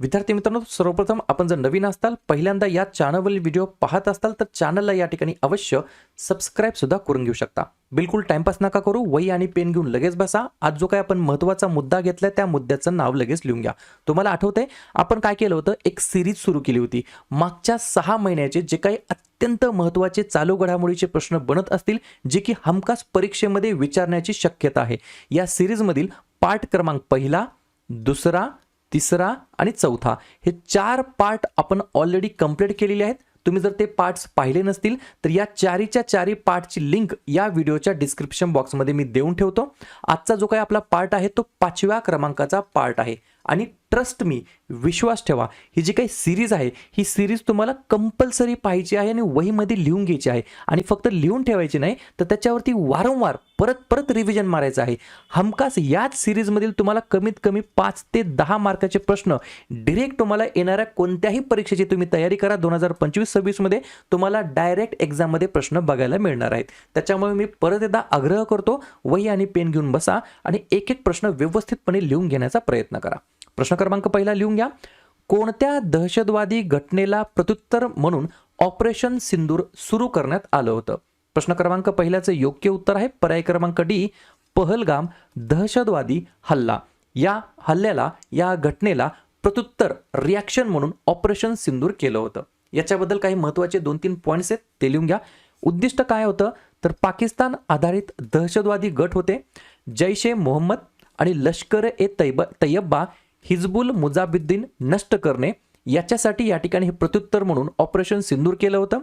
विद्यार्थी मित्रांनो सर्वप्रथम आपण जर नवीन असताल पहिल्यांदा या चॅनलवरील व्हिडिओ पाहत असताल तर चॅनलला या ठिकाणी अवश्य सबस्क्राईब सुद्धा करून घेऊ शकता. बिलकुल टाइमपास नका करू वही आणि पेन घेऊन लगेच बसा. आज जो काय आपण महत्त्वाचा मुद्दा घेतलाय त्या मुद्द्याचं नाव लगेच लिहून घ्या. तुम्हाला आठवतंय आपण काय केलं होतं? एक सिरीज सुरू केली होती. मागच्या सहा महिन्याचे जे काही अत्यंत महत्त्वाचे चालू घडामोडीचे प्रश्न बनत असतील जे की हमखास परीक्षेमध्ये विचारण्याची शक्यता आहे. या सिरीजमधील पाठ क्रमांक पहिला दुसरा तिसरा आणि चौथा हे चार पार्ट आपण ऑलरेडी कंप्लीट केलेले आहेत. तुम्ही जर ते पार्ट्स पाहिले नसतील तर या चारीच्या चारी पार्टची लिंक या व्हिडिओच्या डिस्क्रिप्शन बॉक्समध्ये मी देऊन ठेवतो. आजचा जो काही आपला पार्ट आहे तो पाचव्या क्रमांकाचा पार्ट आहे. आणि ट्रस्ट मी विश्वास ठेवा. ही जी काही सिरीज आहे ही सिरीज तुम्हाला कंपल्सरी पाहायची आहे आणि वहीमध्ये लिहून घ्यायची आहे. आणि फक्त लिहून ठेवायची नाही तर त्याच्यावरती वारंवार परत परत रिव्हिजन मारायचं आहे. हमखास याच सिरीजमधील तुम्हाला कमीत कमी पाच ते दहा मार्काचे प्रश्न डिरेक्ट तुम्हाला येणाऱ्या कोणत्याही परीक्षेची तुम्ही तयारी करा. दोन हजार पंचवीस सव्वीसमध्ये तुम्हाला डायरेक्ट एक्झाममध्ये प्रश्न बघायला मिळणार आहेत. त्याच्यामुळे मी परत एकदा आग्रह करतो वही आणि पेन घेऊन बसा आणि एक एक प्रश्न व्यवस्थितपणे लिहून घेण्याचा प्रयत्न करा. प्रश्न क्रमांक पहिला लिहून घ्या. कोणत्या दहशतवादी घटनेला प्रत्युत्तर म्हणून ऑपरेशन सिंदूर सुरू करण्यात आलं होतं? प्रश्न क्रमांक पहिल्याचं योग्य उत्तर आहे. पर्याय क्रमांक डी पहलगाम दहशतवादी हल्ला. या हल्ल्याला या घटनेला प्रत्युत्तर रिॲक्शन म्हणून ऑपरेशन सिंदूर केलं होतं. याच्याबद्दल काही महत्त्वाचे दोन तीन पॉईंट्स आहेत ते लिहून घ्या. उद्दिष्ट काय होतं? तर पाकिस्तान आधारित दहशतवादी गट होते. जैश ए मोहम्मद आणि लष्कर ए तैब तैयब्बा हिजबुल मुजाबिद्दीन नष्ट करणे याच्यासाठी या ठिकाणी हे प्रत्युत्तर म्हणून ऑपरेशन सिंदूर केलं होतं.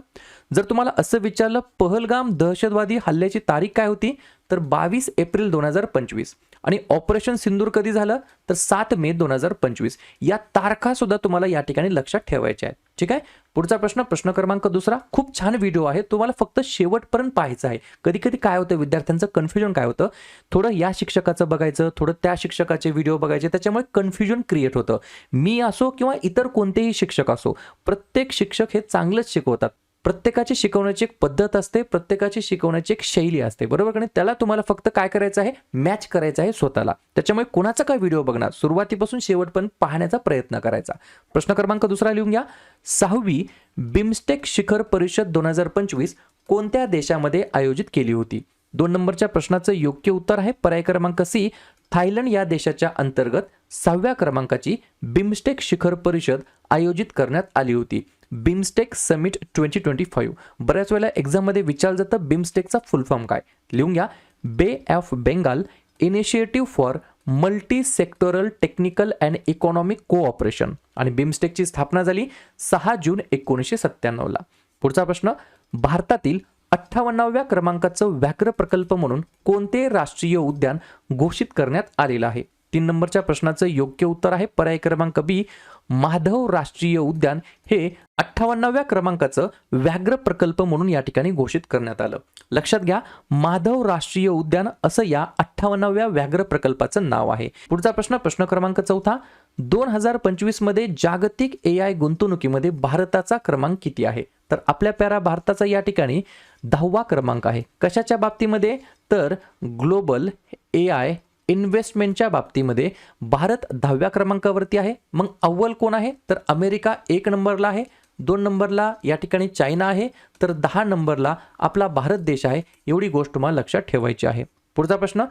जर तुम्हाला असं विचारलं पहलगाम दहशतवादी हल्ल्याची तारीख काय होती? तर बावीस एप्रिल दोन हजार पंचवीस. आणि ऑपरेशन सिंदूर कधी झालं? तर सात मे दोन हजार पंचवीस. या तारखा सुद्धा तुम्हाला या ठिकाणी लक्षात ठेवायच्या आहेत. ठीक आहे? पुढचा प्रश्न प्रश्न क्रमांक दुसरा. खूप छान व्हिडिओ आहे. तुम्हाला फक्त शेवटपर्यंत पाहायचं आहे. कधी कधी काय होतं? विद्यार्थ्यांचं कन्फ्युजन काय होतं? थोडं या शिक्षकाचं बघायचं थोडं त्या शिक्षकाचे व्हिडिओ बघायचे. त्याच्यामुळे कन्फ्युजन क्रिएट होतं. मी असो किंवा इतर कोणतेही शिक्षक असो प्रत्येक शिक्षक हे चांगलंच शिकवतात. प्रत्येकाची शिकवण्याची एक पद्धत असते प्रत्येकाची शिकवण्याची एक शैली असते. बरोबर आणि त्याला तुम्हाला फक्त काय करायचं आहे? मॅच करायचं आहे स्वतःला. त्याच्यामुळे कोणाचा काय व्हिडिओ बघणार? सुरुवातीपासून शेवटपर्यंत पाहण्याचा प्रयत्न करायचा. प्रश्न क्रमांक दुसरा लिहून घ्या. सहावी बिमस्टेक शिखर परिषद दोन हजार पंचवीस कोणत्या देशामध्ये आयोजित केली होती? दोन नंबरच्या प्रश्नाचं योग्य उत्तर आहे. पर्याय क्रमांक सी थायलंड या देशाच्या अंतर्गत सहाव्या क्रमांकाची बिमस्टेक शिखर परिषद आयोजित करण्यात आली होती. BIMSTEC summit twenty twenty five. बऱ्याच वेळेला एक्झाममध्ये विचारलं जातं बिमस्टेकचा फुल फॉर्म काय? लिहून घ्या. Bay of Bengal initiative for multi sectoral technical and economic cooperation आणि बिमस्टेकची स्थापना झाली सहा जून एकोणीसशे सत्त्याण्णवला पुढचा प्रश्न भारतातील अठ्ठावन्नाव्या क्रमांकाचं व्याघ्र प्रकल्प म्हणून कोणते राष्ट्रीय उद्यान घोषित करण्यात आलेलं आहे? तीन नंबरच्या प्रश्नाचं योग्य उत्तर आहे. पर्याय क्रमांक बी माधव राष्ट्रीय उद्यान हे अठ्ठावन्नाव्या क्रमांकाचं व्याघ्र प्रकल्प म्हणून या ठिकाणी घोषित करण्यात आलं. लक्षात घ्या माधव राष्ट्रीय उद्यान असं या अठ्ठावन्नाव्या व्याघ्र प्रकल्पाचं नाव आहे. पुढचा प्रश्न प्रश्न क्रमांक चौथा. दोन हजार पंचवीसमध्ये जागतिक ए आय गुंतवणुकीमध्ये भारताचा क्रमांक किती आहे? तर आपल्या प्यारा भारताचा या ठिकाणी दहावा क्रमांक आहे. कशाच्या बाबतीमध्ये? तर ग्लोबल ए आय इन्व्हेस्टमेंटच्या बाबतीमध्ये भारत दहाव्या क्रमांकावरती आहे. मग अव्वल कोण आहे? तर अमेरिका एक नंबरला आहे. दोन नंबरला या ठिकाणी चायना आहे. तर दहा नंबरला आपला भारत देश आहे. एवढी गोष्ट तुम्हाला लक्षात ठेवायची आहे. पुढचा प्रश्न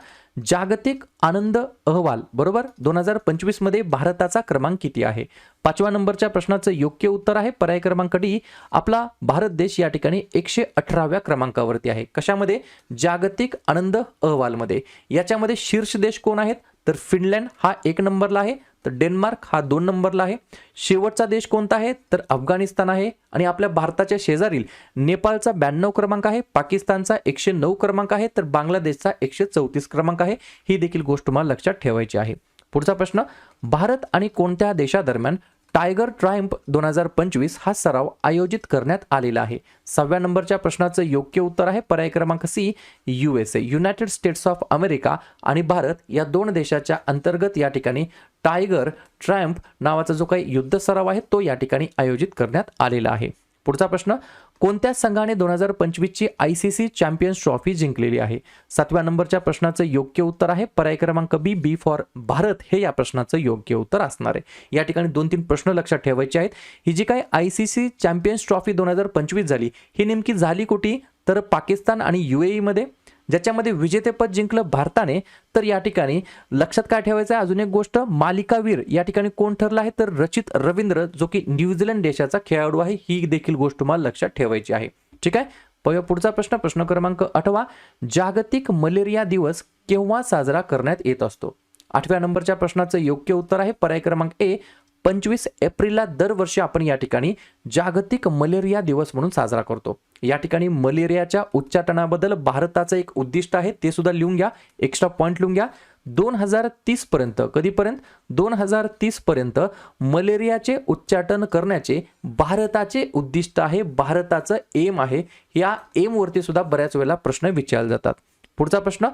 जागतिक आनंद अहवाल बरोबर? दोन हजार पंचवीसमध्ये भारताचा क्रमांक किती आहे? पाचव्या नंबरच्या प्रश्नाचं योग्य उत्तर आहे. पर्याय क्रमांक डी आपला भारत देश या ठिकाणी एकशे अठराव्या क्रमांकावरती आहे. कशामध्ये? जागतिक आनंद अहवालमध्ये. याच्यामध्ये शीर्ष देश कोण आहेत? तर फिनलँड हा एक नंबरला आहे. तर डेन्मार्क हा दोन नंबरला आहे. शेवटचा देश कोणता आहे? तर अफगाणिस्तान आहे. आणि आपल्या भारताच्या शेजारील नेपाळचा ब्याण्णव क्रमांक आहे. पाकिस्तानचा एकशे नऊ क्रमांक आहे. तर बांगलादेशचा एकशे चौतीस क्रमांक आहे. ही देखील गोष्ट तुम्हाला लक्षात ठेवायची आहे. पुढचा प्रश्न भारत आणि कोणत्या देशादरम्यान टायगर ट्रायम्प दोन हजार पंचवीस हा सराव आयोजित करण्यात आलेला आहे. सहाव्या नंबरच्या प्रश्नाचं योग्य उत्तर आहे पर्याय क्रमांक C U S A. United States of America आणि भारत या दोन देशाच्या अंतर्गत या ठिकाणी टायगर ट्रायम्प नावाचा जो काही युद्ध सराव आहे तो या ठिकाणी आयोजित करण्यात आलेला आहे. पुढचा प्रश्न कोणत्या संघाने दोन हजार पंचवीसची I C C champions trophy जिंकलेली आहे? सातव्या नंबरच्या प्रश्नाचं योग्य उत्तर आहे. पर्याय क्रमांक बी बी फॉर भारत. हे या प्रश्नाचं योग्य उत्तर असणार आहे. या ठिकाणी दोन तीन प्रश्न लक्षात ठेवायचे आहेत. ही जी काय I C C champions trophy दोन हजार पंचवीस झाली ही नेमकी झाली कुठे? तर पाकिस्तान आणि यू मध्ये. ज्याच्यामध्ये विजेतेपद जिंकलं भारताने तर या ठिकाणी लक्षात काय ठेवायचं आहे? अजून एक गोष्ट मालिकावीर या ठिकाणी कोण ठरला आहे? तर रचित रवींद्र जो की न्यूझीलंड देशाचा खेळाडू आहे ही देखील गोष्ट मला लक्षात ठेवायची आहे. ठीक आहे? पय पुढचा प्रश्न प्रश्न क्रमांक आठवा. जागतिक मलेरिया दिवस केव्हा साजरा करण्यात येत असतो? आठव्या नंबरच्या प्रश्नाचं योग्य उत्तर आहे. पर्याय क्रमांक ए पंचवीस एप्रिलला दरवर्षी आपण या ठिकाणी जागतिक मलेरिया दिवस म्हणून साजरा करतो. या ठिकाणी मलेरियाच्या उच्चाटनाबद्दल भारताचं एक उद्दिष्ट आहे ते सुद्धा लिहून घ्या एक्स्ट्रा पॉईंट लिहून घ्या. दोन हजार तीस पर्यंत कधीपर्यंत? दोन हजार तीस पर्यंत मलेरियाचे उच्चाटन करण्याचे भारताचे उद्दिष्ट आहे भारताचं एम आहे. या एमवरती सुद्धा बऱ्याच वेळेला प्रश्न विचारले जातात. पुढचा प्रश्न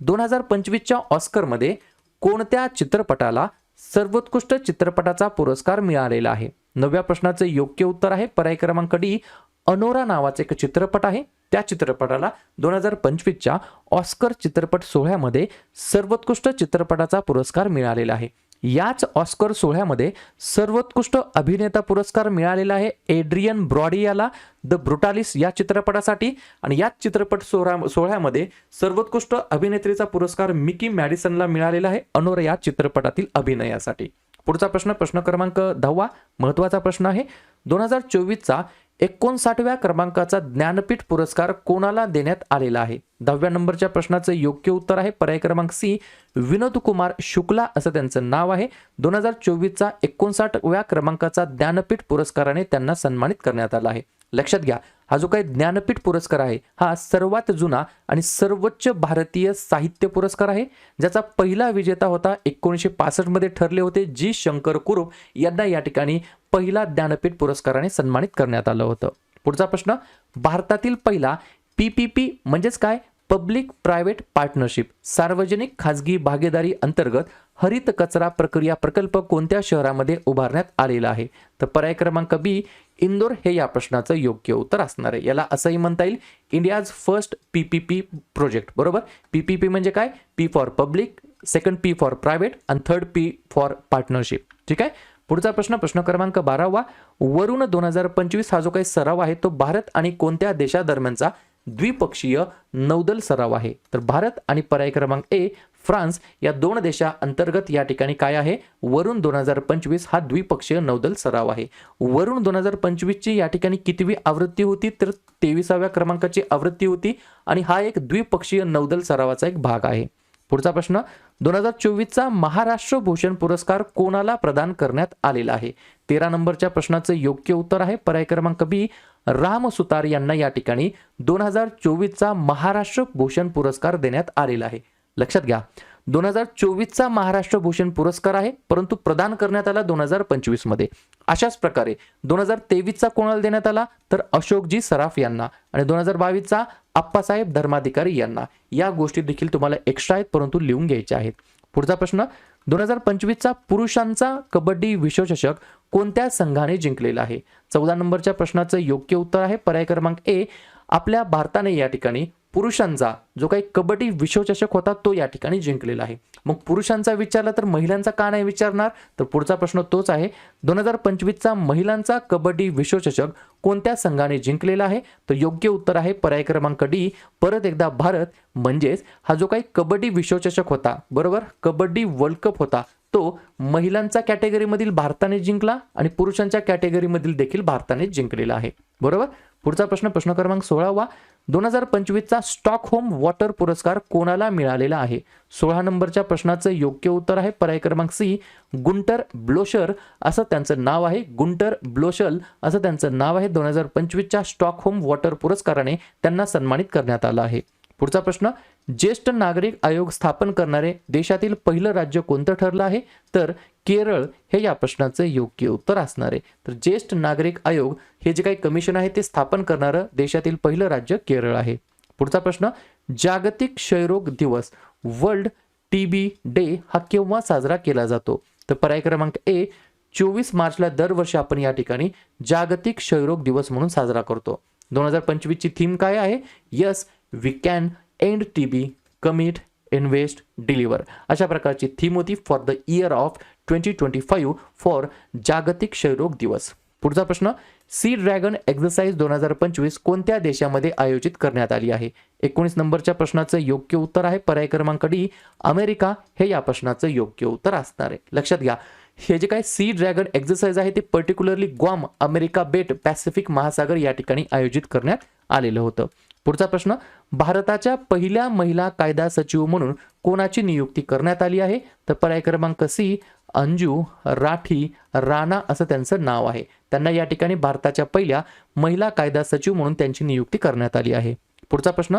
दोन हजार पंचवीसच्या ऑस्करमध्ये कोणत्या चित्रपटाला सर्वोत्कृष्ट चित्रपटाचा पुरस्कार मिळालेला आहे. नवव्या प्रश्नाचं योग्य उत्तर आहे. पर्याय क्रमांक डी अनोरा नावाचा एक चित्रपट आहे. त्या चित्रपटाला दोन हजार पंचवीसच्या ऑस्कर चित्रपट सोहळ्यामध्ये सर्वोत्कृष्ट चित्रपटाचा पुरस्कार मिळालेला आहे. याच ऑस्कर सोहळ्यामध्ये सर्वोत्कृष्ट अभिनेता पुरस्कार मिळालेला आहे एड्रियन ब्रॉडी याला द ब्रुटालिस या चित्रपटासाठी. आणि याच चित्रपट सोहळ्या सोहळ्यामध्ये सर्वोत्कृष्ट अभिनेत्रीचा पुरस्कार मिकी मॅडिसनला मिळालेला आहे अनोर या चित्रपटातील अभिनयासाठी. पुढचा प्रश्न प्रश्न क्रमांक दहावा महत्त्वाचा प्रश्न आहे. दोन हजार चोवीसचा एकोणसाठव्या क्रमांकाचा ज्ञानपीठ पुरस्कार कोणाला देण्यात आलेला आहे? दहाव्या नंबरच्या प्रश्नाचं योग्य उत्तर आहे पर्याय क्रमांक सी विनोद कुमार शुक्ला असं त्यांचं नाव आहे. दोन हजार चोवीसचा एकोणसाठव्या क्रमांकाचा ज्ञानपीठ पुरस्काराने त्यांना सन्मानित करण्यात आला आहे. लक्षात घ्या हा जो काही ज्ञानपीठ पुरस्कार आहे हा सर्वात जुना आणि सर्वोच्च भारतीय साहित्य पुरस्कार आहे ज्याचा पहिला विजेता होता एकोणीसशे पासष्टमध्ये ठरले होते जी शंकर कुरुप यांना या ठिकाणी पहिला ज्ञानपीठ पुरस्काराने सन्मानित करण्यात आलं होतं. पुढचा प्रश्न भारतातील पहिला पी पी पी म्हणजेच काय? Public private partnership. सार्वजनिक खाजगी भागीदारी अंतर्गत हरित कचरा प्रक्रिया प्रकल्प कोणत्या शहरामध्ये उभारण्यात आलेला आहे? तर पर्याय क्रमांक बी इंदोर हे या प्रश्नाचं योग्य उत्तर असणार आहे. याला असंही म्हणता येईल India's first P P P project बरोबर? पी पी पी म्हणजे काय? P for public second P for private आणि थर्ड पी फॉर पार्टनरशिप. ठीक आहे? पुढचा प्रश्न प्रश्न क्रमांक बारावा. वरून दोन हजार पंचवीस हा जो काही सराव आहे तो भारत आणि कोणत्या देशादरम्यानचा द्विपक्षीय नौदल सराव आहे? तर भारत आणि पर्याय क्रमांक ए फ्रान्स या दोन देशा अंतर्गत या ठिकाणी काय आहे? वरुण दोन हजार पंचवीस हा द्विपक्षीय नौदल सराव आहे. वरुण दोन हजार पंचवीसची या ठिकाणी कितवी आवृत्ती होती? तर तेविसाव्या क्रमांकाची आवृत्ती होती आणि हा एक द्विपक्षीय नौदल सरावाचा एक भाग आहे. पुढचा प्रश्न दोन हजार चोवीसचा महाराष्ट्र भूषण पुरस्कार कोणाला प्रदान करण्यात आलेला आहे? तेरा नंबरच्या प्रश्नाचं योग्य उत्तर आहे. पर्याय क्रमांक बी राम सुतार यांना या ठिकाणी दोन हजार चोवीसचा महाराष्ट्र भूषण पुरस्कार देण्यात आलेला आहे. लक्षात घ्या. दोन हजार चोवीसचा महाराष्ट्र भूषण पुरस्कार आहे परंतु प्रदान करण्यात आला दोन हजार पंचवीसमध्ये अशाच प्रकारे दोन हजार तेवीसचा कोणाला देण्यात आला? तर अशोकजी सराफ यांना आणि दोन हजार बावीसचा आप्पासाहेब धर्माधिकारी यांना. या गोष्टी देखील तुम्हाला एक्स्ट्रा आहेत परंतु लिहून घ्यायच्या आहेत. पुढचा प्रश्न दोन हजार पंचवीसचा पुरुषांचा कबड्डी विश्वचषक कोणत्या संघाने जिंकलेला आहे? चौदा नंबरच्या प्रश्नाचं योग्य उत्तर आहे. पर्याय क्रमांक ए आपल्या भारताने या ठिकाणी पुरुषांचा जो काही कबड्डी विश्वचषक होता तो या ठिकाणी जिंकलेला आहे. मग पुरुषांचा विचारला तर महिलांचा का नाही विचारणार? तर पुढचा प्रश्न तोच आहे. दोन हजार पंचवीसचा महिलांचा कबड्डी विश्वचषक कोणत्या संघाने जिंकलेला आहे? तर योग्य उत्तर आहे पर्याय क्रमांक डी. परत एकदा भारत म्हणजेच हा जो काही कबड्डी विश्वचषक होता बरोबर? कबड्डी वर्ल्ड कप होता तो महिलांचा कॅटेगरीमधील भारताने जिंकला आणि पुरुषांच्या कॅटेगरीमधील देखील भारताने जिंकलेला आहे. बरोबर? पुढचा प्रश्न प्रश्न क्रमांक सोळावा दोन हजार पंचवीसचा स्टॉकहोम वॉटर पुरस्कार कोणाला मिळालेला आहे? सोळा नंबरच्या प्रश्नाचं योग्य उत्तर आहे पर्याय क्रमांक सी गुंटर ब्लोशर. असं त्यांचं नाव आहे. गुंटर ब्लोशल असं त्यांचं नाव आहे. दोन हजार पंचवीसच्या स्टॉकहोम वॉटर पुरस्काराने त्यांना सन्मानित करण्यात आलं आहे. पुढचा प्रश्न ज्येष्ठ नागरिक आयोग स्थापन करणारे देशातील पहिलं राज्य कोणतं ठरलं आहे? तर केरळ हे या प्रश्नाचं योग्य उत्तर असणार आहे. तर ज्येष्ठ नागरिक आयोग हे जे काही कमिशन आहे ते स्थापन करणारं देशातील पहिलं राज्य केरळ आहे. पुढचा प्रश्न जागतिक क्षयरोग दिवस वर्ल्ड टी बी डे हा केव्हा साजरा केला जातो? तर पर्याय क्रमांक ए चोवीस मार्चला दरवर्षी आपण या ठिकाणी जागतिक क्षयरोग दिवस म्हणून साजरा करतो. दोन हजार पंचवीसची थीम काय आहे? Yes we can end T B commit invest deliver अशा प्रकारची थीम होती for the year of twenty twenty five for जागतिक क्षयरोग दिवस. पुढचा प्रश्न सी ड्रॅगन एक्झरसाइज दोन हजार पंचवीस कोणत्या देशामध्ये आयोजित करण्यात आली आहे? एकोणीस नंबरच्या प्रश्नाचं योग्य उत्तर आहे. पर्याय क्रमांक डी अमेरिका हे या प्रश्नाचं योग्य उत्तर असणार आहे. लक्षात घ्या हे जे काय सी ड्रॅगन एक्झरसाइज आहे ते पर्टिक्युलरली ग्वाम अमेरिका बेट पॅसिफिक महासागर या ठिकाणी आयोजित करण्यात आलेलं होतं. पुढचा प्रश्न भारताच्या पहिल्या महिला कायदा सचिव म्हणून कोणाची नियुक्ती करण्यात आली आहे? तर पर्याय क्रमांक सी अंजू राठी राणा असं त्यांचं नाव आहे. त्यांना या ठिकाणी भारताच्या पहिल्या महिला कायदा सचिव म्हणून त्यांची नियुक्ती करण्यात आली आहे. पुढचा प्रश्न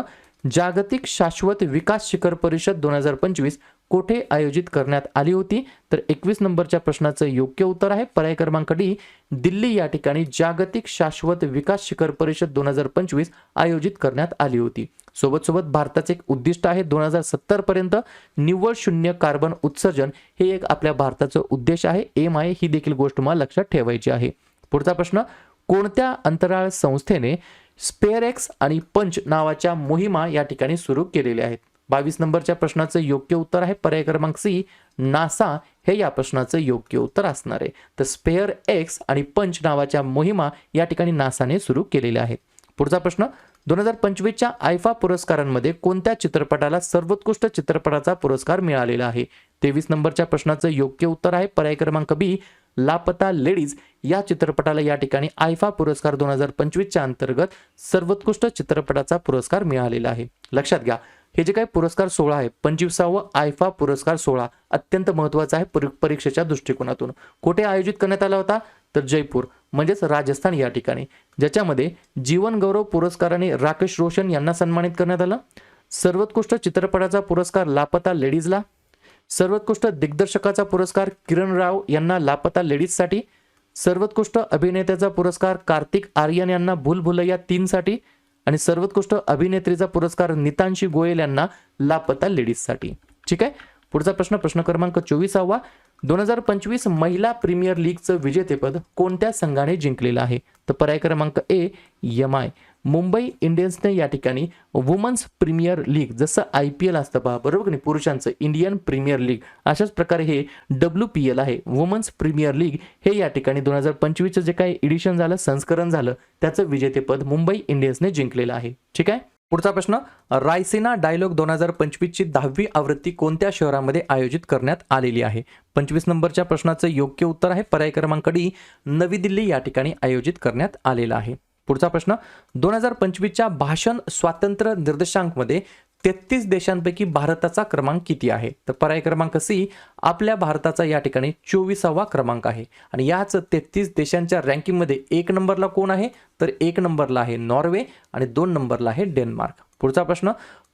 जागतिक शाश्वत विकास शिखर परिषद दोन हजार पंचवीस कोठे आयोजित करण्यात आली होती? तर एकवीस नंबरच्या प्रश्नाचं योग्य उत्तर आहे. पर्याय क्रमांक डी दिल्ली या ठिकाणी जागतिक शाश्वत विकास शिखर परिषद दोन हजार पंचवीस आयोजित करण्यात आली होती. सोबत सोबत भारताचे एक उद्दिष्ट आहे. दोन हजार सत्तर पर्यंत निव्वळ शून्य कार्बन उत्सर्जन हे एक आपल्या भारताचं उद्देश आहे. एम आहे ही देखील गोष्ट मला लक्षात ठेवायची आहे. पुढचा प्रश्न कोणत्या अंतराळ संस्थेने स्पेअरएक्स आणि पंच नावाच्या मोहिमा या ठिकाणी सुरू केलेल्या आहेत? बावीस नंबरच्या प्रश्नाचं योग्य उत्तर आहे. पर्याय क्रमांक सी नासा हे या प्रश्नाचं योग्य उत्तर असणार आहे. तर स्पेअर एक्स आणि पंच नावाच्या मोहिमा या ठिकाणी नासाने सुरू केलेल्या आहेत. पुढचा प्रश्न दोन हजार पंचवीसच्या आयफा पुरस्कारांमध्ये कोणत्या चित्रपटाला सर्वोत्कृष्ट चित्रपटाचा पुरस्कार मिळालेला आहे? तेवीस नंबरच्या प्रश्नाचं योग्य उत्तर आहे. पर्याय क्रमांक बी लापता लेडीज या चित्रपटाला या ठिकाणी आयफा पुरस्कार दोन हजार पंचवीसच्या अंतर्गत सर्वोत्कृष्ट चित्रपटाचा पुरस्कार मिळालेला आहे. लक्षात घ्या हे जे काही पुरस्कार सोहळा आहे पंचवीसावं आयफा पुरस्कार सोहळा अत्यंत महत्त्वाचा आहे परीक्षेच्या दृष्टिकोनातून. कुठे आयोजित करण्यात आला होता? तर जयपूर म्हणजेच राजस्थान या ठिकाणी. ज्याच्यामध्ये जीवन गौरव पुरस्काराने राकेश रोशन यांना सन्मानित करण्यात आलं. सर्वोत्कृष्ट चित्रपटाचा पुरस्कार लापता लेडीजला. सर्वोत्कृष्ट दिग्दर्शकाचा पुरस्कार किरण राव यांना लापता लेडीजसाठी. सर्वोत्कृष्ट अभिनेत्याचा पुरस्कार कार्तिक आर्यन यांना भूलभुलैया तीनसाठी. आणि सर्वोत्कृष्ट अभिनेत्रीचा पुरस्कार नितांशी गोयल यांना लापता लेडीजसाठी. ठीक आहे? पुढचा प्रश्न प्रश्न क्रमांक चोवीसावा. दोन हजार पंचवीस महिला प्रीमियर लीगचं विजेतेपद कोणत्या संघाने जिंकलेलं आहे? तर पर्याय क्रमांक ए एम आय मुंबई इंडियन्सने या ठिकाणी वुमन्स प्रीमियर लीग जसं आय पी एल असतं पहा बरोबर नाही? पुरुषांचं इंडियन प्रीमियर लीग अशाच प्रकारे हे डब्ल्यू पी एल आहे. वुमन्स प्रीमियर लीग हे या ठिकाणी दोन हजार पंचवीसचं जे काही एडिशन झालं संस्करण झालं त्याचं विजेतेपद मुंबई इंडियन्सने जिंकलेलं आहे. ठीक आहे? पुढचा प्रश्न रायसेना डायलॉग दोन हजार पंचवीसची दहावी आवृत्ती कोणत्या शहरामध्ये आयोजित करण्यात आलेली आहे? पंचवीस नंबरच्या प्रश्नाचं योग्य उत्तर आहे. पर्याय क्रमांक डी नवी दिल्ली या ठिकाणी आयोजित करण्यात आलेलं आहे. पुढचा प्रश्न दोन हजार पंचवीसच्या भाषण स्वातंत्र्य निर्देशांकमध्ये तेहतीस देशांपैकी भारताचा क्रमांक किती आहे? तर पर्याय क्रमांक सी आपल्या भारताचा या ठिकाणी चोवीसावा क्रमांक आहे. आणि याच तेहतीस देशांच्या रँकिंगमध्ये एक नंबरला कोण आहे? तर एक नंबरला आहे नॉर्वे आणि दोन नंबरला आहे डेन्मार्क. पुढचा प्रश्न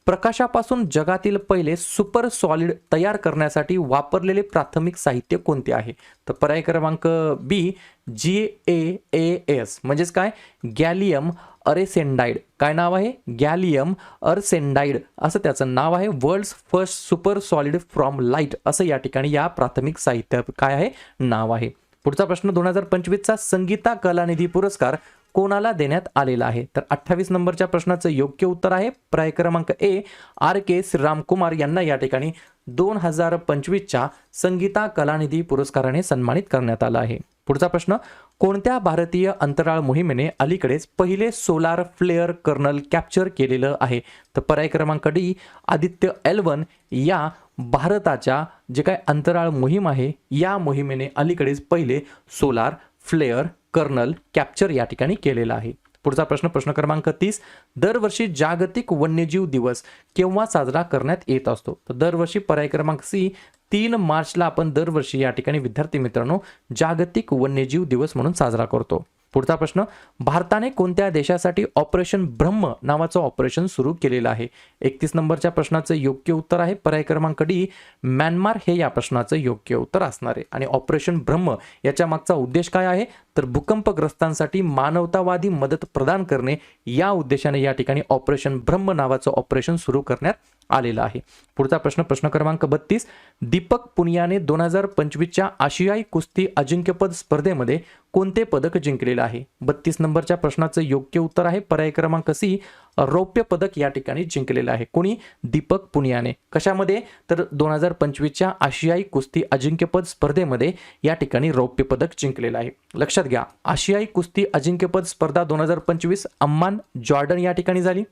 प्रकाशापासून जगातील पहिले सुपर सॉलिड तयार करण्यासाठी वापरलेले प्राथमिक साहित्य कोणते आहे? तर पर्याय क्रमांक बी जी ए ए एस. म्हणजेच काय? गॅलियम अरेसेंडाईड काय नाव आहे? गॅलियम अरसेंडाईड असं त्याचं नाव आहे. World's first super solid from light असं या ठिकाणी या प्राथमिक साहित्य काय आहे? नाव आहे. पुढचा प्रश्न दोन हजार पंचवीसचा संगीता कलानिधी पुरस्कार कोणाला देण्यात आलेला आहे? तर अठ्ठावीस नंबरच्या प्रश्नाचं योग्य उत्तर आहे. पर्याय क्रमांक ए आर के श्रीरामकुमार यांना या ठिकाणी दोन हजार पंचवीसच्या संगीता कलानिधी पुरस्काराने सन्मानित करण्यात आलं आहे. पुढचा प्रश्न कोणत्या भारतीय अंतराळ मोहिमेने अलीकडेच पहिले सोलार फ्लेअर कर्नल कॅप्चर केलेलं आहे? तर पर्याय क्रमांक डी आदित्य एल वन या भारताच्या जे काय अंतराळ मोहीम आहे या मोहिमेने अलीकडेच पहिले सोलार फ्लेअर कर्नल कॅप्चर या ठिकाणी केलेला आहे. पुढचा प्रश्न प्रश्न क्रमांक तीस. दरवर्षी जागतिक वन्यजीव दिवस केव्हा साजरा करण्यात येत असतो? तर दरवर्षी पर्याय क्रमांक सी तीन मार्चला आपण दरवर्षी या ठिकाणी विद्यार्थी मित्रांनो जागतिक वन्यजीव दिवस म्हणून साजरा करतो. पुढचा प्रश्न भारताने कोणत्या देशासाठी ऑपरेशन ब्रह्म नावाचं ऑपरेशन सुरू केलेलं आहे? एकतीस नंबरच्या प्रश्नाचं योग्य उत्तर आहे. पर्याय क्रमांक डी म्यानमार हे या प्रश्नाचं योग्य उत्तर असणार आहे. आणि ऑपरेशन ब्रह्म याच्या मागचा उद्देश काय आहे? तर भूकंपग्रस्तांसाठी मानवतावादी मदत प्रदान करणे या उद्देशाने या ठिकाणी ऑपरेशन ब्रह्म नावाचं ऑपरेशन सुरू करण्यात आलेलं आहे. पुढचा प्रश्न प्रश्न क्रमांक बत्तीस. दीपक पुनियाने दोन हजार पंचवीसच्या आशियाई कुस्ती अजिंक्यपद स्पर्धेमध्ये कोणते पदक जिंकलेलं आहे? बत्तीस नंबरच्या प्रश्नाचं योग्य उत्तर आहे. पर्याय क्रमांक सी रौप्य पदक या ठिकाणी जिंकलेलं आहे. कोणी? दीपक पुनियाने. कशामध्ये? तर दोन हजार पंचवीसच्या आशियाई कुस्ती अजिंक्यपद स्पर्धेमध्ये या ठिकाणी रौप्य पदक जिंकलेलं आहे. लक्षात घ्या आशियाई कुस्ती अजिंक्यपद स्पर्धा दोन हजार पंचवीस अम्मान जॉर्डन या ठिकाणी झाली.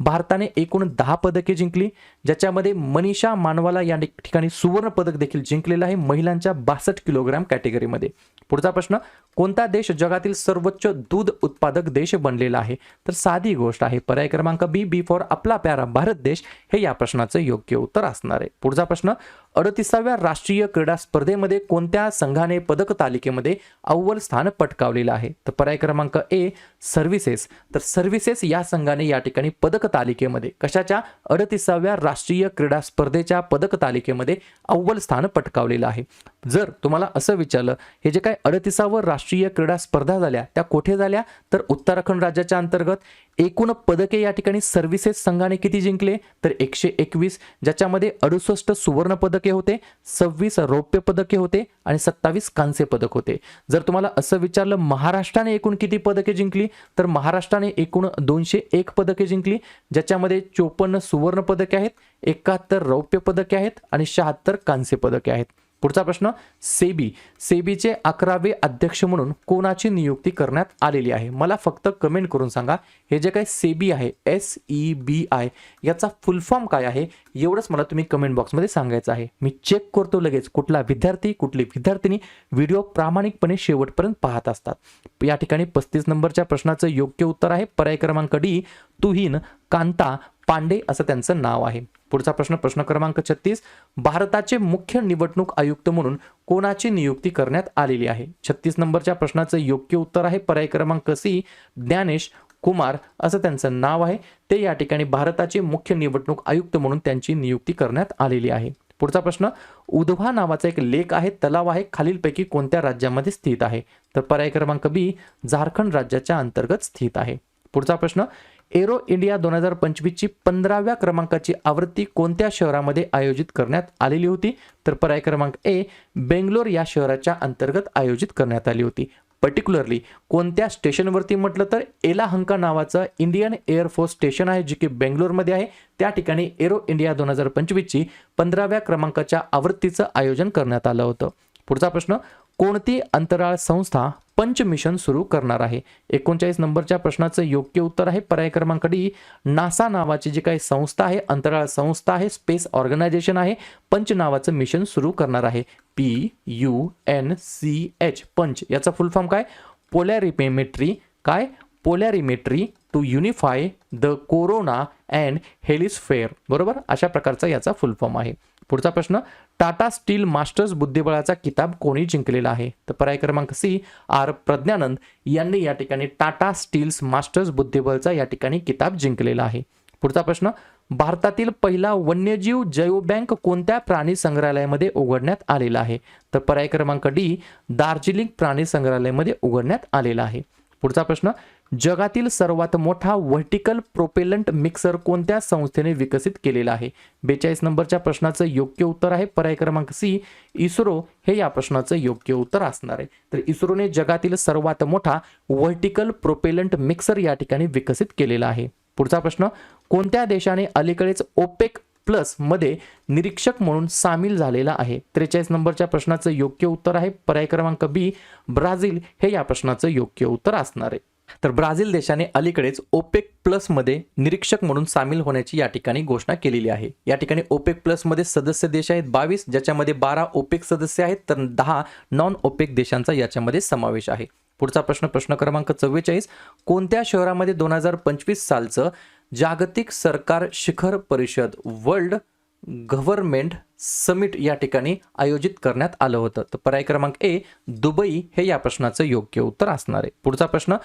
भारताने एकूण दहा पदके जिंकली ज्याच्यामध्ये मनीषा मानवाला या ठिकाणी सुवर्ण पदक देखील जिंकलेलं आहे महिलांच्या बासष्ट किलोग्राम कॅटेगरीमध्ये. पुढचा प्रश्न कोणता देश जगातील सर्वोच्च दूध उत्पादक देश बनलेला आहे? तर साधी गोष्ट आहे पर्याय क्रमांक बी बी फॉर आपला प्यारा भारत देश हे या प्रश्नाचं योग्य उत्तर असणार आहे. पुढचा प्रश्न अडतीसाव्या राष्ट्रीय क्रीडा स्पर्धेमध्ये कोणत्या संघाने पदक तालिकेमध्ये अव्वल स्थान पटकावलेलं आहे? तर पर्याय क्रमांक ए सर्व्हिसेस. तर सर्व्हिसेस या संघाने या ठिकाणी पदक तालिकेमध्ये कशाच्या? अडतीसाव्या राष्ट्रीय क्रीडा स्पर्धेच्या पदक तालिकेमध्ये अव्वल स्थान पटकावलेलं आहे. जर तुम्हाला असं विचारलं हे जे काय अडतीसावं राष्ट्रीय क्रीडा स्पर्धा झाल्या त्या कोठे झाल्या? तर उत्तराखंड राज्याच्या अंतर्गत एकूण पदके या ठिकाणी सर्व्हिसेस संघाने किती जिंकले? तर एकशे एकवीस ज्याच्यामध्ये अडुसष्ट सुवर्ण पदके होते सव्वीस रौप्य पदके होते आणि सत्तावीस कांस्य पदक होते. जर तुम्हाला असं विचारलं महाराष्ट्राने एकूण किती पदके जिंकली? तर महाराष्ट्राने एकूण दोनशे एक पदके जिंकली ज्याच्यामध्ये चोपन्न सुवर्ण पदके आहेत एकाहत्तर रौप्य पदके आहेत आणि शहात्तर कांस्य पदके आहेत. पुढचा प्रश्न सेबी. सेबीचे अकरावे अध्यक्ष म्हणून कोणाची नियुक्ती करण्यात आलेली आहे? मला फक्त कमेंट करून सांगा. हे जे काही सेबी आहे एस ई बी आय याचा फुल फॉर्म काय आहे? एवढंच मला तुम्ही कमेंट बॉक्समध्ये सांगायचं आहे. मी चेक करतो लगेच कुठला विद्यार्थी कुठली विद्यार्थिनी व्हिडिओ प्रामाणिकपणे शेवटपर्यंत पाहत असतात. या ठिकाणी पस्तीस नंबरच्या प्रश्नाचं योग्य उत्तर आहे. पर्याय क्रमांक डी तुहीन कांता पांडे असं त्यांचं नाव आहे. पुढचा प्रश्न प्रश्न क्रमांक छत्तीस. भारताचे मुख्य निवडणूक आयुक्त म्हणून कोणाची नियुक्ती करण्यात आलेली आहे? छत्तीस नंबरच्या प्रश्नाचं योग्य उत्तर आहे. पर्याय क्रमांक सी ज्ञानेश कुमार असं त्यांचं नाव आहे. ते या ठिकाणी भारताचे मुख्य निवडणूक आयुक्त म्हणून त्यांची नियुक्ती करण्यात आलेली आहे. पुढचा प्रश्न उधवा नावाचा एक लेक आहे. तलाव आहे. खालीलपैकी कोणत्या राज्यामध्ये स्थित आहे? तर पर्याय क्रमांक बी झारखंड राज्याच्या अंतर्गत स्थित आहे. पुढचा प्रश्न एरो इंडिया दोन हजार पंचवीसची पंधराव्या क्रमांकाची आवृत्ती कोणत्या शहरामध्ये आयोजित करण्यात आलेली होती? तर पर्याय क्रमांक ए बेंगलोर या शहराच्या अंतर्गत आयोजित करण्यात आली होती. पर्टिक्युलरली कोणत्या स्टेशनवरती म्हटलं तर एलाहंका नावाचं इंडियन एअरफोर्स स्टेशन आहे जे की बेंगलोरमध्ये आहे. त्या ठिकाणी एरो इंडिया दोन हजार पंचवीसची पंधराव्या क्रमांकाच्या आवृत्तीचं आयोजन करण्यात आलं होतं. पुढचा प्रश्न कोणती अंतराळ संस्था पंच मिशन सुरू करणार आहे. एकोणचाळीस नंबरच्या प्रश्नाचं योग्य उत्तर आहे. पर्याय क्रमांक डी नासा नावाची जी काही संस्था आहे अंतराळ संस्था आहे स्पेस ऑर्गनायझेशन आहे पंच नावाचं मिशन सुरू करणार आहे. P U N C H punch याचा फुल फॉर्म काय? पोलॅरिपेमेट्री काय? Polarimetry to unify the corona and heliosphere. बरोबर? अशा प्रकारचा याचा फुल फॉर्म आहे. पुढचा प्रश्न टाटा स्टील मास्टर्स बुद्धिबळाचा किताब कोणी जिंकलेला आहे? तर पर्याय क्रमांक सी आर. प्रज्ञानंद यांनी या ठिकाणी टाटा स्टील्स मास्टर्स बुद्धिबळचा या ठिकाणी किताब जिंकलेला आहे. पुढचा प्रश्न भारतातील पहिला वन्यजीव जैव बँक कोणत्या प्राणी संग्रहालयामध्ये उघडण्यात आलेला आहे? तर पर्याय क्रमांक डी दार्जिलिंग प्राणी संग्रहालयामध्ये उघडण्यात आलेला आहे. पुढचा प्रश्न जगातील सर्वात मोठा व्हर्टिकल प्रोपेलंट मिक्सर कोणत्या संस्थेने विकसित केलेला आहे? बेचाळीस नंबरच्या प्रश्नाचं योग्य उत्तर आहे. पर्याय क्रमांक सी इस्रो. हे या प्रश्नाचं योग्य उत्तर असणार आहे. तर इस्रोने जगातील सर्वात मोठा व्हर्टिकल प्रोपेलंट मिक्सर या ठिकाणी विकसित केलेला आहे. पुढचा प्रश्न कोणत्या देशाने अलीकडेच ओपेक प्लसमध्ये निरीक्षक म्हणून सामील झालेला आहे? त्रेचाळीस नंबरच्या प्रश्नाचं योग्य उत्तर आहे. पर्याय क्रमांक बी ब्राझील. हे या प्रश्नाचं योग्य उत्तर असणार आहे. तर ब्राझील देशाने अलीकडेच ओपेक प्लसमध्ये निरीक्षक म्हणून सामील होण्याची या ठिकाणी घोषणा केलेली आहे. या ठिकाणी ओपेक प्लसमध्ये सदस्य देश आहेत बावीस ज्याच्यामध्ये बारा ओपेक सदस्य आहेत तर दहा नॉन ओपेक देशांचा याच्यामध्ये समावेश आहे. पुढचा प्रश्न प्रश्न क्रमांक चव्वेचाळीस. कोणत्या शहरामध्ये दोन हजार पंचवीस सालचं जागतिक सरकार शिखर परिषद वर्ल्ड गव्हर्नमेंट समिट या ठिकाणी आयोजित करण्यात आलं होतं. तर पर्याय क्रमांक ए दुबई हे या प्रश्नाचं योग्य उत्तर असणार आहे. पुढचा प्रश्न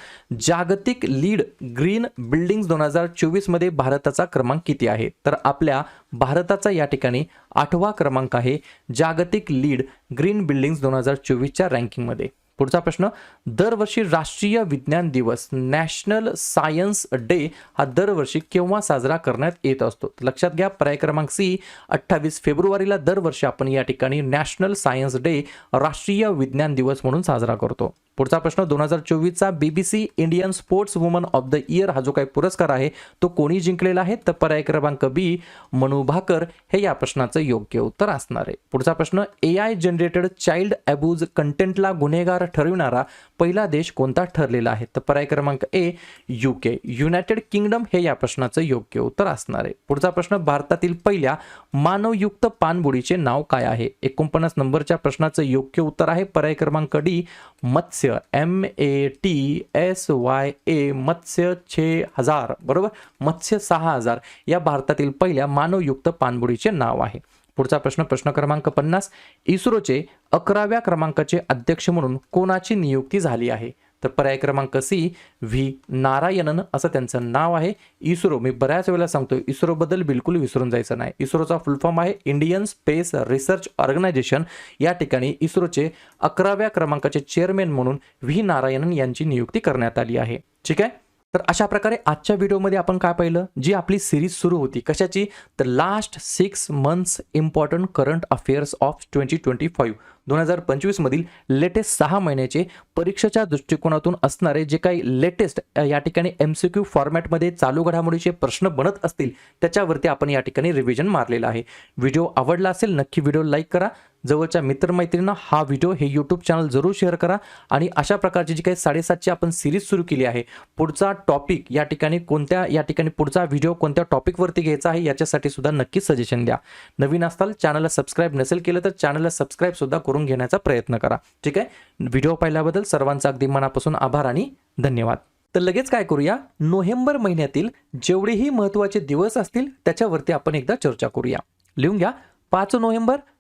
जागतिक लीड ग्रीन बिल्डिंग दोन हजार चोवीसमध्ये भारताचा क्रमांक किती आहे? तर आपल्या भारताचा या ठिकाणी आठवा क्रमांक आहे जागतिक लीड ग्रीन बिल्डिंग्स दोन हजार चोवीसच्या रँकिंगमध्ये. पुढचा प्रश्न दरवर्षी राष्ट्रीय विज्ञान दिवस नॅशनल सायन्स डे हा दरवर्षी केव्हा साजरा करण्यात येत असतो? लक्षात घ्या पर्याय क्रमांक सी अठ्ठावीस फेब्रुवारीला दरवर्षी आपण या ठिकाणी नॅशनल सायन्स डे राष्ट्रीय विज्ञान दिवस म्हणून साजरा करतो. पुढचा प्रश्न दोन हजार चोवीसचा BBC Indian sports woman of the year हा जो काही पुरस्कार आहे तो कोणी जिंकलेला आहे? तर पर्याय क्रमांक बी मनु भाकर. हे या प्रश्नाचं योग्य उत्तर असणार आहे. पुढचा प्रश्न A I generated child abuse कंटेंटला गुन्हेगार ठरविणारा पहिला देश कोणता ठरलेला आहे? तर पर्याय क्रमांक ए युके युनायटेड किंगडम हे या प्रश्नाचं योग्य उत्तर असणार आहे. पुढचा प्रश्न भारतातील पहिल्या मानवयुक्त पाणबुडीचे नाव काय आहे? एकोणपन्नास नंबरच्या प्रश्नाचं योग्य उत्तर आहे पर्याय क्रमांक D Matsya. M A T S Y A Matsya छे हजार. बरोबर? मत्स्य सहा हजार. या भारतातील पहिल्या मानवयुक्त पाणबुडीचे नाव आहे. पुढचा प्रश्न प्रश्न क्रमांक पन्नास. इस्रोचे अकराव्या क्रमांकाचे अध्यक्ष म्हणून कोणाची नियुक्ती झाली आहे? तर पर्याय क्रमांक सी व्ही. नारायणन असं त्यांचं नाव आहे. इस्रो मी बऱ्याच वेळेला सांगतो इस्रोबद्दल बिलकुल विसरून जायचं नाही. इस्रोचा फुल फॉर्म आहे इंडियन स्पेस रिसर्च ऑर्गनायझेशन या ठिकाणी इस्रोचे अकराव्या क्रमांकाचे चेअरमॅन म्हणून व्ही. नारायणन यांची नियुक्ती करण्यात आली आहे. ठीक आहे? तर अशा प्रकारे आजच्या व्हिडिओमध्ये आपण काय पाहिलं? जी आपली सिरीज सुरू होती. कशाची? तर last six months important current affairs of twenty twenty five दोन हजार पंचवीसमधील लेटेस्ट सहा महिन्याचे परीक्षेच्या दृष्टिकोनातून असणारे जे काही लेटेस्ट या ठिकाणी एम सी क्यू फॉर्मॅटमध्ये चालू घडामोडीचे प्रश्न बनत असतील त्याच्यावरती आपण या ठिकाणी रिव्हिजन मारलेलं आहे. व्हिडिओ आवडला असेल नक्की व्हिडिओ लाईक करा. जवळच्या मित्रमैत्रिणींना हा व्हिडिओ हे यूट्यूब चॅनल जरूर शेअर करा. आणि अशा प्रकारची जी काही साडेसातची आपण सिरीज सुरू केली आहे पुढचा टॉपिक या ठिकाणी कोणत्या या ठिकाणी पुढचा व्हिडिओ कोणत्या टॉपिकवरती घ्यायचा आहे याच्यासाठी सुद्धा नक्की सजेशन द्या. नवीन असताल चॅनलला सबस्क्राईब नसेल केलं तर चॅनलला सबस्क्राईब सुद्धा करून घेण्याचा प्रयत्न करा. ठीक आहे? व्हिडिओ पाहिल्याबद्दल सर्वांचा अगदी मनापासून आभार आणि धन्यवाद. तर लगेच काय करूया? नोव्हेंबर महिन्यातील जेवढेही महत्त्वाचे दिवस असतील त्याच्यावरती आपण एकदा चर्चा करूया. लिहून घ्या. पाच नोव्हेंबर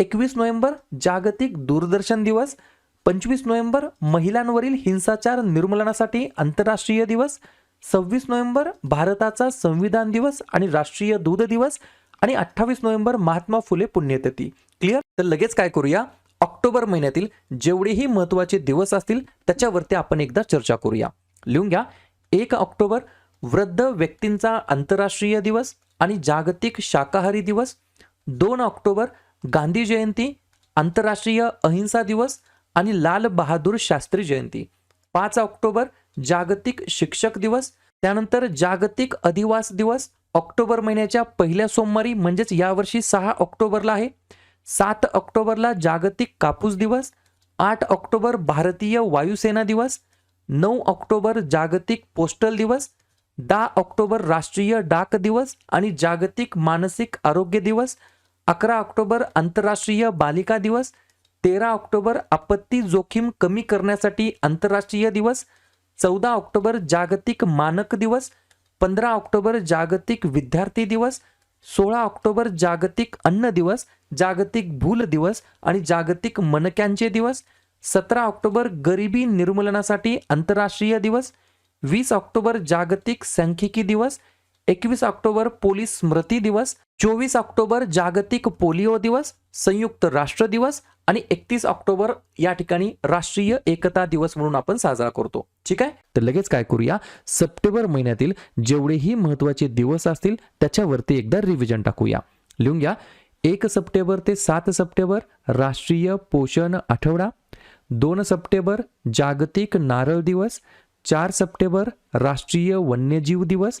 एकवीस नोव्हेंबर जागतिक दूरदर्शन दिवस पंचवीस नोव्हेंबर महिलांवरील हिंसाचार निर्मूलनासाठी आंतरराष्ट्रीय दिवस सव्वीस नोव्हेंबर भारताचा संविधान दिवस आणि राष्ट्रीय दूध दिवस आणि अठ्ठावीस नोव्हेंबर महात्मा फुले पुण्यतिथी. क्लिअर तर लगेच काय करूया? ऑक्टोबर महिन्यातील जेवढेही महत्त्वाचे दिवस असतील त्याच्यावरती आपण एकदा चर्चा करूया. लिहून घ्या. एक ऑक्टोबर वृद्ध व्यक्तींचा आंतरराष्ट्रीय दिवस आणि जागतिक शाकाहारी दिवस. दोन ऑक्टोबर गांधी जयंती आंतरराष्ट्रीय अहिंसा दिवस आणि लाल बहादूर शास्त्री जयंती. पाच ऑक्टोबर जागतिक शिक्षक दिवस. त्यानंतर जागतिक अधिवास दिवस. ऑक्टोबर महिन्याच्या पहिल्या सोमवारी म्हणजेच यावर्षी सहा ऑक्टोबरला आहे. सात ऑक्टोबरला जागतिक कापूस दिवस. आठ ऑक्टोबर भारतीय वायुसेना दिवस. नऊ ऑक्टोबर जागतिक पोस्टल दिवस. दहा ऑक्टोबर राष्ट्रीय डाक दिवस आणि जागतिक मानसिक आरोग्य दिवस. अकरा ऑक्टोबर आंतरराष्ट्रीय बालिका दिवस तेरा ऑक्टोबर आपत्ती जोखीम कमी करण्यासाठी आंतरराष्ट्रीय दिवस चौदा ऑक्टोबर जागतिक मानक दिवस पंधरा ऑक्टोबर जागतिक विद्यार्थी दिवस सोळा ऑक्टोबर जागतिक अन्न दिवस जागतिक भूल दिवस आणि जागतिक मनक्यांचे दिवस सतरा ऑक्टोबर गरिबी निर्मूलनासाठी आंतरराष्ट्रीय दिवस वीस ऑक्टोबर जागतिक सांख्यिकी दिवस एकवीस ऑक्टोबर पोलीस स्मृती दिवस चोवीस ऑक्टोबर जागतिक पोलिओ दिवस संयुक्त राष्ट्र दिवस आणि एकतीस ऑक्टोबर या ठिकाणी राष्ट्रीय एकता दिवस म्हणून आपण साजरा करतो. ठीक आहे? तर लगेच काय करूया? सप्टेंबर महिन्यातील जेवढेही महत्त्वाचे दिवस असतील त्याच्यावरती एकदा रिव्हिजन टाकूया. लिहून घ्या. एक सप्टेंबर ते सात सप्टेंबर राष्ट्रीय पोषण आठवडा. दोन सप्टेंबर जागतिक नारळ दिवस. चार सप्टेंबर राष्ट्रीय वन्यजीव दिवस.